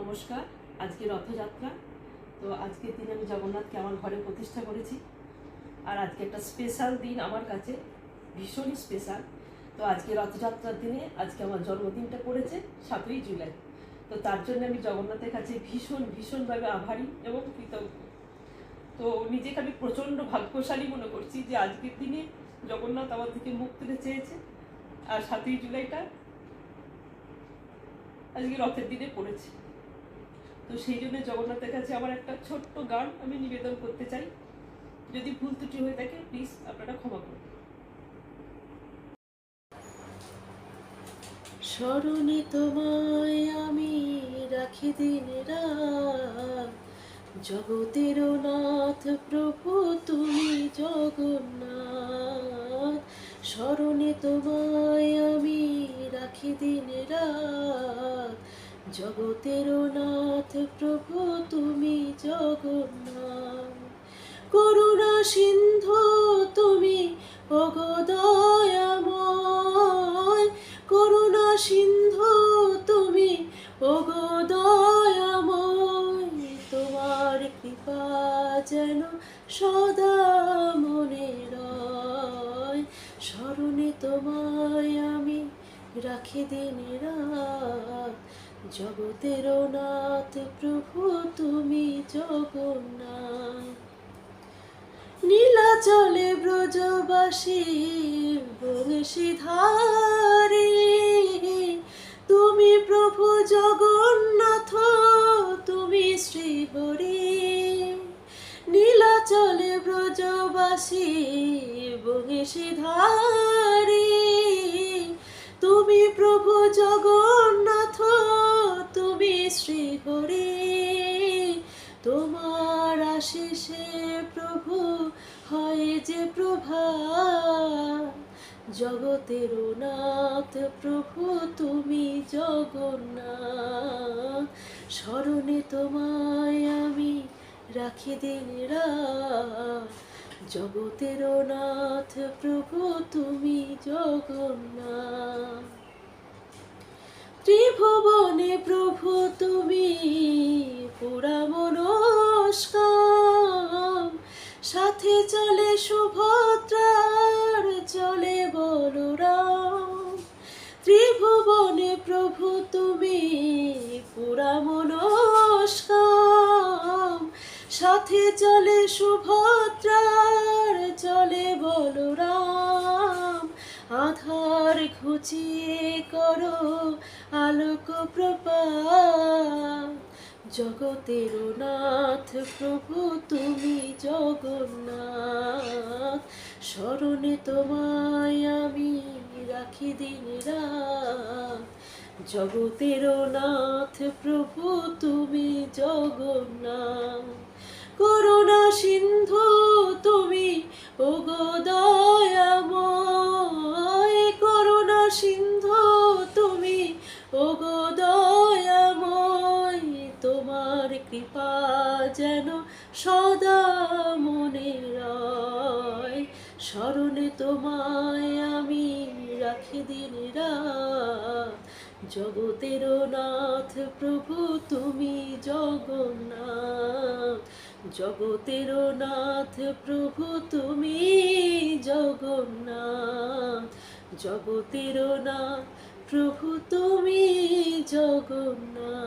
নমস্কার, আজকে রথযাত্রা। তো আজকের দিনে আমি জগন্নাথকে আমার ঘরে প্রতিষ্ঠা করেছি। আর আজকে একটা স্পেশাল দিন আমার কাছে, ভীষণই স্পেশাল তো আজকে রথযাত্রার দিনে আজকে আমার জন্মদিনটা পড়েছে সাতই জুলাই। তো তার জন্য আমি জগন্নাথের কাছে ভীষণ, ভীষণভাবে আভারী এবং কৃতজ্ঞ। তো নিজেকে আমি প্রচণ্ড ভাগ্যশালী মনে করছি যে আজকের দিনে জগন্নাথ আমার থেকে মুখ তুলে চেয়েছে। আর সাতই জুলাইটা আজকে রথের দিনে পড়েছে। তো সেই জন্য জগন্নাথের কাছে আমার একটা ছোট্ট গান আমি নিবেদন করতে চাই। যদি ভুল ত্রুটি হয়ে থাকে প্লিজ আপনারা ক্ষমা করুন। স্মরণে তোমায় আমি রাখি দিন জগতের নাথ প্রভু, তুমি জগন্নাথ। স্মরণে তোমায় আমি রাখি দিন রাত। জগতের নাথ প্রভু, তুমি জগন্নাথ। করুণা সিন্ধু, তুমি অগদয়াময়। করুণা সিন্ধু, তুমি অগদয়াময়। তোমার কৃপা যেন সদা মনে রয়। স্মরণে তোমায় আমি রাখি দিন রাত। জগতের নাথ প্রভু, তুমি জগন্নাথ। নীলাচলে ব্রজবাসী বংশী ধারে তুমি প্রভু জগন্নাথ, তুমি শ্রীহরি। নীলাচলে ব্রজবাসী বংশী ধারে তুমি প্রভু জগন্নাথ তুমি শ্রীহরি তোমার আশিসে প্রভু হয় যে প্রভা। জগতের নাথ প্রভু, তুমি জগন্নাথ। স্মরণে তোমায় আমি রাখি দিন জগতের নাথ প্রভু, তুমি জগন্নাথ। ত্রিভুবনে প্রভু তুমি পুরা মনস্কাম। সাথে চলে সুভদ্রার, চলে বলরাম। ত্রিভুবনে প্রভু তুমি পুরা মনস্কাম। সাথে চলে সুভদ্রার, চলে বলরাম। আধার ঘুচিয়ে করো আলোক প্রপা জগতের নাথ প্রভু, তুমি জগন্নাথ। স্মরণে তোমায় আমি রাখি দিন রাত। জগতের নাথ প্রভু, তুমি জগন্নাথ। করুণা কৃপা যেন সদা মনে রয়। স্মরণে তোমায় আমি রাখি দিন জগতের নাথ প্রভু, তুমি জগন্নাথ। জগতের নাথ প্রভু, তুমি জগন্নাথ। জগতের নাথ প্রভু, তুমি জগন্নাথ।